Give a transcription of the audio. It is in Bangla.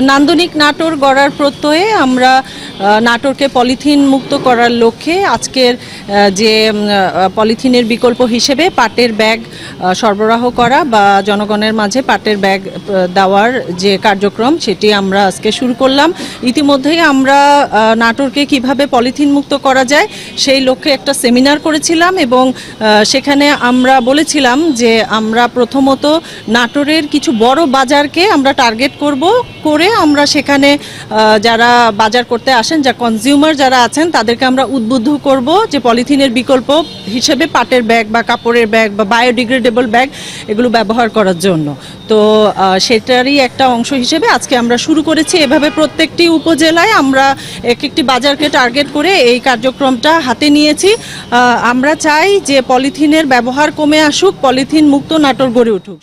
নান্দনিক নাটোর গড়ার প্রত্যয়ে আমরা নাটোরকে পলিথিন মুক্ত করার লক্ষ্যে আজকের যে পলিথিনের বিকল্প হিসেবে পাটের ব্যাগ সরবরাহ করা বা জনগণের মাঝে পাটের ব্যাগ দেওয়ার যে কার্যক্রম, সেটি আমরা আজকে শুরু করলাম। ইতিমধ্যেই আমরা নাটোরকে কীভাবে পলিথিন মুক্ত করা যায়, সেই লক্ষ্যে একটা সেমিনার করেছিলাম এবং সেখানে আমরা বলেছিলাম যে আমরা প্রথমত নাটোরের কিছু বড় বাজারকে আমরা টার্গেট করব, করে আমরা সেখানে যারা বাজার করতে আসেন, যা কনজিউমার যারা আছেন, তাদেরকে আমরা উদ্বুদ্ধ করব যে পলিথিনের বিকল্প হিসেবে পাটের ব্যাগ বা কাপড়ের ব্যাগ বা বায়োডিগ্রেডেবল ব্যাগ এগুলো ব্যবহার করার জন্য। তো সেটারই একটা অংশ হিসেবে আজকে আমরা শুরু করেছি। এভাবে প্রত্যেকটি উপজেলায় আমরা এক একটি বাজারকে টার্গেট করে এই কার্যক্রমটা হাতে নিয়েছি। আমরা চাই যে পলিথিনের ব্যবহার কমে আসুক, পলিথিন মুক্ত নাটোর গড়ে উঠুক।